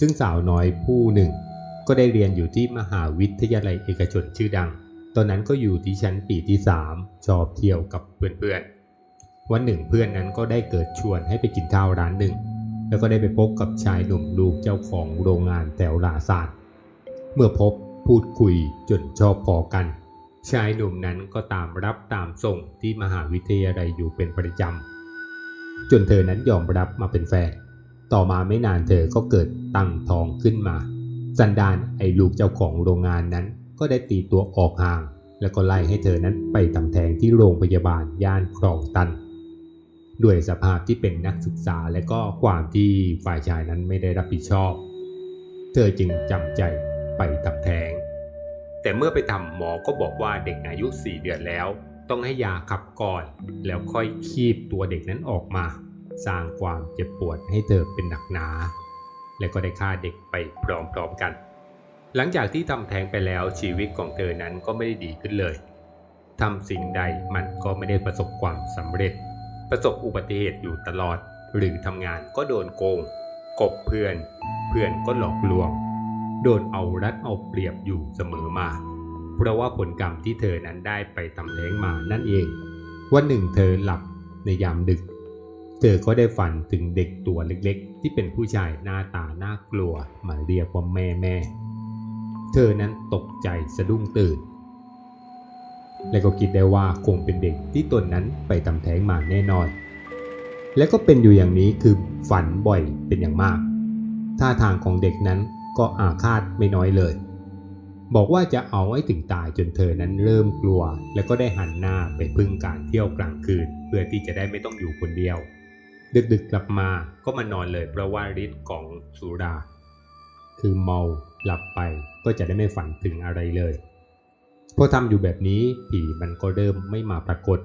ซึ่งสาวน้อยผู้หนึ่ง ก็ได้เรียนอยู่ที่มหาวิทยาลัยเอกชนชื่อดัง ตอนนั้นก็อยู่ที่ชั้นปีที่3ชอบเที่ยวกับเพื่อนๆ วันหนึ่งเพื่อนนั้นก็ได้เกิดชวนให้ไปกินข้าวร้านหนึ่ง แล้วก็ได้ไปพบกับชายหนุ่มลูกเจ้าของโรงงานแถวลาซานเมื่อพบพูดคุยจนชอบพอกัน ชายหนุ่มนั้นก็ตามรับตามส่งที่มหาวิทยาลัยอยู่เป็นประจำจนเธอนั้นยอมรับมาเป็นแฟน ต่อมาไม่นานเธอก็เกิดตั้งท้องขึ้นมา สันดานไอ้ลูกเจ้าของโรงงานนั้น ก็ได้ตีตัวออกห่าง แล้วก็ไล่ให้เธอนั้นไปทำแท้งที่โรงพยาบาลย่านคลองตัน ด้วยสภาพที่เป็นนักศึกษาและก็ความที่ฝ่ายชายนั้นไม่ได้รับผิดชอบ เธอจึงจำใจไปทำแท้ง แต่เมื่อไปทำหมอก็บอกว่าเด็กอายุ 4 เดือนแล้ว ต้องให้ยาขับก่อน แล้วค่อยคีบตัวเด็กนั้นออกมา สร้างความเจ็บปวดให้เธอเป็นหนักหนา และก็ได้ฆ่าเด็กไปพร้อมๆกัน หลังจากที่ทำแท้งไปแล้วชีวิตของเธอนั้นก็ไม่ได้ดีขึ้นเลยทำสิ่งใดมันก็ไม่ได้ประสบความสำเร็จ ประสบอุบัติเหตุอยู่ตลอด หรือทำงานก็โดนโกง กบเพื่อน เพื่อนก็หลอกลวง โดนเอารัดเอาเปรียบอยู่เสมอมา เพราะว่าผลกรรมที่เธอนั้นได้ไปทำแท้งมานั่นเอง วันหนึ่งเธอหลับในยามดึก เธอก็ได้ฝันถึงเด็กตัวเล็กๆ ที่เป็นผู้ชายหน้าตาน่ากลัวมาเรียกว่าแม่แม่ เธอนั้นตกใจสะดุ้งตื่น และก็คิดได้ว่าคงเป็นเด็กที่ตนนั้นไปทำแท้งมาแน่นอน และก็เป็นอยู่อย่างนี้คือฝันบ่อยเป็นอย่างมาก ท่าทางของเด็กนั้นก็อาฆาตไม่น้อยเลย บอกว่าจะเอาให้ถึงตายจนเธอนั้นเริ่มกลัว แล้วก็ได้หันหน้าไปพึ่งการเที่ยวกลางคืน เพื่อที่จะได้ไม่ต้องอยู่คนเดียว ดึกๆกลับมาก็มานอนเลยเพราะว่าฤทธิ์ของสุรา คือเมาหลับไปก็จะได้ไม่ฝันถึงอะไรเลยพอทำอยู่แบบนี้ผีมันก็เริ่มไม่มาปรากฏ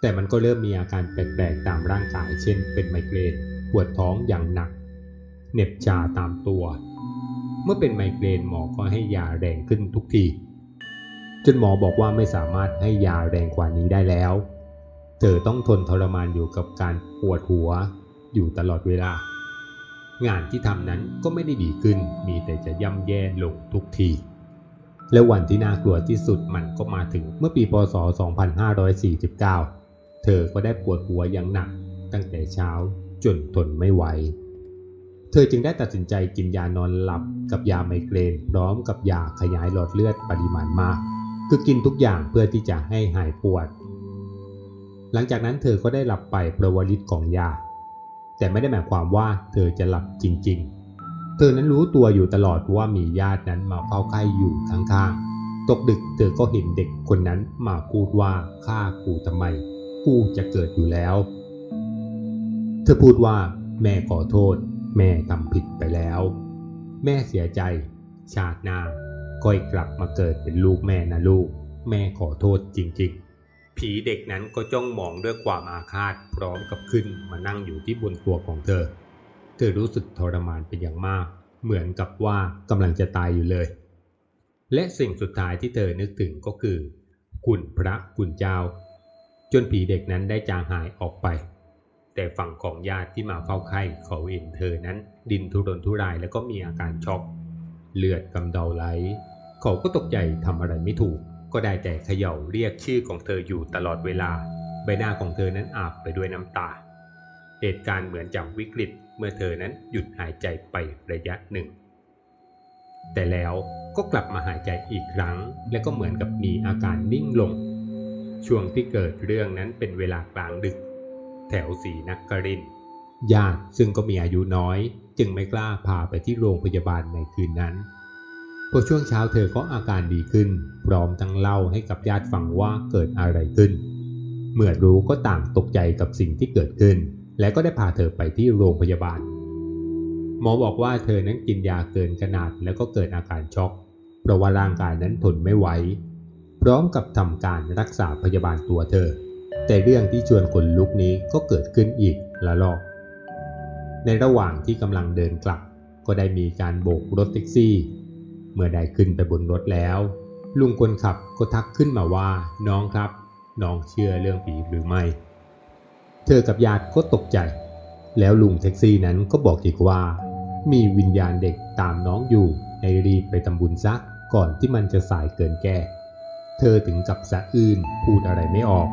แต่มันก็เริ่มมีอาการแปลกๆตามร่างกาย เช่น เป็นไมเกรนปวดท้องอย่างหนักเหน็บชาตามตัว เมื่อเป็นไมเกรนหมอก็ให้ยาแรงขึ้นทุกทีจนหมอบอกว่าไม่สามารถให้ยาแรงกว่านี้ได้แล้ว ธอต้องทนทรมานอยู่กับการปวดหัวอยู่ตลอดเวลา งานที่ทำนั้นก็ไม่ได้ดีขึ้น มีแต่จะย่ำแย่ลงทุกที และวันที่น่ากลัวที่สุดมันก็มาถึงเมื่อปีพศ 2549 เธอก็ได้ปวดหัวอย่างหนักตั้งแต่เช้าจนทนไม่ไหว เธอจึงได้ตัดสินใจกินยานอนหลับกับยาไมเกรนพร้อมกับยาขยายหลอดเลือดปริมาณมาก คือกินทุกอย่างเพื่อที่จะให้หายปวด หลังจากนั้นเธอก็ได้หลับไปเพราะวาฤทธิ์ของยา แต่ไม่ได้หมายความว่าเธอจะหลับจริง ๆ เธอนั้นรู้ตัวอยู่ตลอดว่ามีญาตินั้นมาเฝ้าไข้อยู่ข้างๆ ตกดึกเธอก็เห็นเด็กคนนั้นมาพูดว่าฆ่ากูทำไม กูจะเกิดอยู่แล้ว เธอพูดว่าแม่ขอโทษ แม่ทำผิดไปแล้ว แม่เสียใจ ชาติหน้าก้อยกลับมาเกิดเป็นลูกแม่นะลูก แม่ขอโทษจริง ๆ ผีเด็กนั้นก็จ้องมองด้วยความอาฆาตพร้อมกับขึ้นมานั่งอยู่ที่บนตัวของเธอ เธอรู้สึกทรมานเป็นอย่างมาก เหมือนกับว่ากำลังจะตายอยู่เลย และสิ่งสุดท้ายที่เธอนึกถึงก็คือคุณพระคุณเจ้า จนผีเด็กนั้นได้จางหายออกไป แต่ฝั่งของญาติที่มาเฝ้าไข้เขาเห็นเธอนั้น ดินทุรนทุรายแล้วก็มีอาการช็อก เลือดกำเดาไหล เขาก็ตกใจทำอะไรไม่ถูก ก็ได้แต่เขย่าเรียกชื่อของเธออยู่ตลอดเวลา ใบหน้าของเธอนั้นอาบไปด้วยน้ำตา เหตุการณ์เหมือนจากวิกฤตเมื่อเธอนั้นหยุดหายใจไประยะหนึ่ง แต่แล้วก็กลับมาหายใจอีกครั้ง และก็เหมือนกับมีอาการนิ่งลง ช่วงที่เกิดเรื่องนั้นเป็นเวลากลางดึก แถวสีนักกรินญาติซึ่งก็มีอายุน้อย จึงไม่กล้าพาไปที่โรงพยาบาลในคืนนั้น พอช่วงเช้าเธอก็อาการดีขึ้น พร้อมทั้งเล่าให้กับญาติฟังว่าเกิดอะไรขึ้น เมื่อรู้ก็ต่างตกใจกับสิ่งที่เกิดขึ้น และก็ได้พาเธอไปที่โรงพยาบาล หมอบอกว่าเธอนั้นกินยาเกินขนาดแล้วก็เกิดอาการช็อก เพราะว่าร่างกายนั้นทนไม่ไหว พร้อมกับทำการรักษาพยาบาลตัวเธอ แต่เรื่องที่ชวนขนลุกนี้ก็เกิดขึ้นอีกละลอก ในระหว่างที่กำลังเดินกลับ ก็ได้มีการโบกรถแท็กซี่ เมื่อได้ขึ้นไปบนรถแล้ว ลุงคนขับก็ทักขึ้นมาว่าน้องครับ น้องเชื่อเรื่องผีหรือไม่ เธอกับญาติก็ตกใจ แล้วลุงแท็กซี่นั้นก็บอกอีกว่า มีวิญญาณเด็กตามน้องอยู่ให้รีบไปทำบุญซะก่อนที่มันจะสายเกินแก้ เธอถึงกับสะอื้นพูดอะไรไม่ออก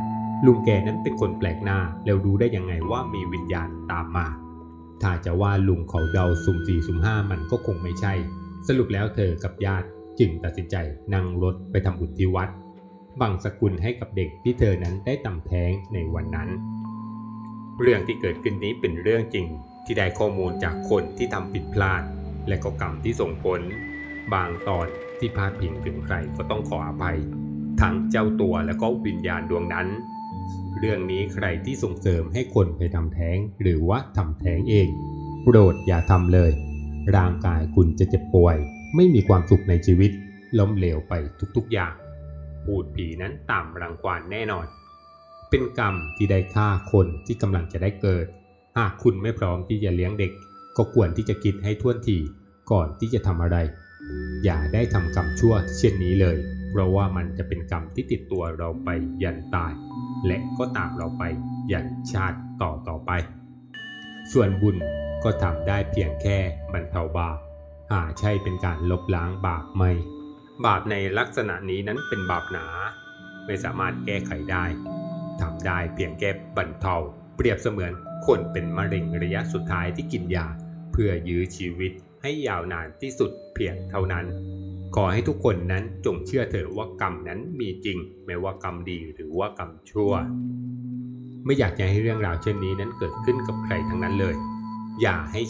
ลุงแกนั้นเป็นคนแปลกหน้าแล้วรู้ได้ยังไงว่ามีวิญญาณตามมา ถ้าจะว่าลุงเขาเดาสุ่มสี่สุ่มห้ามันก็คงไม่ใช่ สรุปแล้วเธอกับญาติจึงตัดสินใจนั่งรถไปทำบุญที่วัด บังสกุลให้กับเด็กที่เธอนั้นได้ตำแท้งในวันนั้น เรื่องที่เกิดขึ้นนี้เป็นเรื่องจริงที่ได้ข้อมูลจากคนที่ทำผิดพลาด และก็กรรมที่ส่งผล บางตอนที่พาดพิงถึงใครก็ต้องขออภัย ทั้งเจ้าตัวและก็วิญญาณดวงนั้น เรื่องนี้ใครที่ส่งเสริมให้คนไปทำแท้งหรือว่าทำแท้งเอง โปรดอย่าทำเลย ร่างกายคุณจะเจ็บป่วย ไม่มีความสุขในชีวิต ล้มเหลวไปทุกๆอย่าง พูดผีนั้นตามรังควานแน่นอน เป็นกรรมที่ได้ฆ่าคนที่กำลังจะได้เกิด หากคุณไม่พร้อมที่จะเลี้ยงเด็ก ก็ควรที่จะคิดให้ท่วนทีก่อนที่จะทำอะไร อย่าได้ทำกรรมชั่วเช่นนี้เลย เพราะว่ามันจะเป็นกรรมที่ติดตัวเราไปยันตาย และก็ตามเราไปยันชาติต่อต่อไป ส่วนบุญก็ทำได้เพียงแค่บรรเทาบาปหาใช่เป็นการลบล้างบาปไหมบาปในลักษณะนี้นั้นเป็นบาปหนา ไม่สามารถแก้ไขได้ทำได้เพียงแค่บรรเทา เปรียบเสมือนคนเป็นมะเร็งระยะสุดท้ายที่กินยา เพื่อยื้อชีวิตให้ยาวนานที่สุดเพียงเท่านั้น ขอให้ทุกคนนั้นจงเชื่อเถอะว่ากรรมนั้นมีจริง ไม่ว่ากรรมดีหรือว่ากรรมชั่ว ไม่อยากจะให้เรื่องราวเช่นนี้นั้นเกิดขึ้นกับใครทั้งนั้นเลย อย่าให้